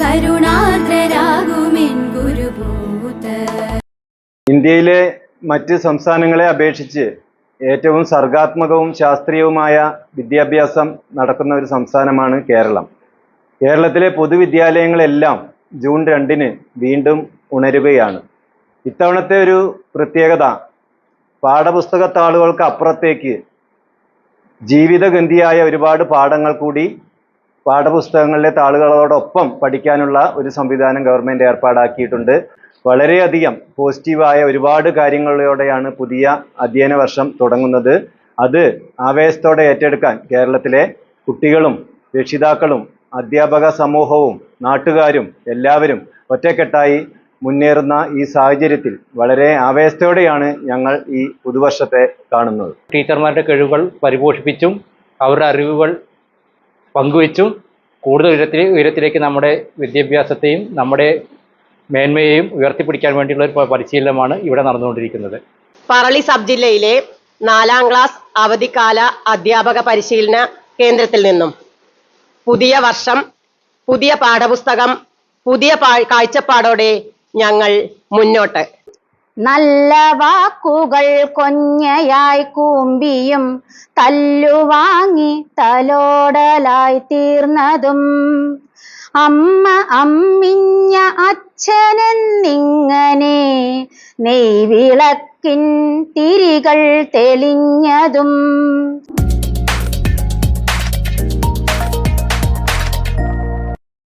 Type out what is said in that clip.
കരുണാർദ്രരാകുമെൻ ഗുരുഭൂതർ. ഇന്ത്യയിലെ മറ്റ് സംസ്ഥാനങ്ങളെ അപേക്ഷിച്ച് ഏറ്റവും സർഗാത്മകവും ശാസ്ത്രീയവുമായ വിദ്യാഭ്യാസം നടക്കുന്ന ഒരു സംസ്ഥാനമാണ് കേരളം. കേരളത്തിലെ പൊതുവിദ്യാലയങ്ങളെല്ലാം ജൂൺ രണ്ടിന് വീണ്ടും ഉണരുകയാണ്. ഇത്തവണത്തെ ഒരു പ്രത്യേകത പാഠപുസ്തക താളുകൾക്ക് അപ്പുറത്തേക്ക് ജീവിതഗന്ധിയായ ഒരുപാട് പാഠങ്ങൾ കൂടി പാഠപുസ്തകങ്ങളിലെ താളുകളോടൊപ്പം പഠിക്കാനുള്ള ഒരു സംവിധാനം ഗവൺമെന്റ് ഏർപ്പാടാക്കിയിട്ടുണ്ട്. വളരെയധികം പോസിറ്റീവായ ഒരുപാട് കാര്യങ്ങളോടെയാണ് പുതിയ അധ്യയന വർഷം തുടങ്ങുന്നത്. അത് ആവേശത്തോടെ ഏറ്റെടുക്കാൻ കേരളത്തിലെ കുട്ടികളും രക്ഷിതാക്കളും അധ്യാപക സമൂഹവും നാട്ടുകാരും എല്ലാവരും ഒറ്റക്കെട്ടായി മുന്നേറുന്ന ഈ സാഹചര്യത്തിൽ വളരെ ആവേശത്തോടെയാണ് ഞങ്ങൾ ഈ പുതുവർഷത്തെ കാണുന്നത്. ടീച്ചർമാരുടെ കഴിവുകൾ പരിപോഷിപ്പിച്ചും അവരുടെ അറിവുകൾ പങ്കുവച്ചും കൂടുതൽ ഉയരത്തിൽ ഉയരത്തിലേക്ക് നമ്മുടെ വിദ്യാഭ്യാസത്തെയും നമ്മുടെ മേന്മയെയും ഉയർത്തിപ്പിടിക്കാൻ വേണ്ടിയുള്ള ഒരു പരിശീലനമാണ് ഇവിടെ നടന്നുകൊണ്ടിരിക്കുന്നത്. പറളി സബ് ജില്ലയിലെ നാലാം ക്ലാസ് അവധിക്കാല അധ്യാപക പരിശീലന കേന്ദ്രത്തിൽ നിന്നും പുതിയ വർഷം പുതിയ പാഠപുസ്തകം പുതിയ കാഴ്ചപ്പാടോടെ ഞങ്ങൾ മുന്നോട്ട് നല്ല വാക്കുകൾ കൊഞ്ഞയായി കൂമ്പിയും തല്ലുവാങ്ങി തലോടലായി തീർന്നതും. അമ്മ അമ്മിഞ്ഞ അച്ഛനെന്നിങ്ങനെ നെയ്വിളക്കിൻ തിരികൾ തെളിഞ്ഞതും.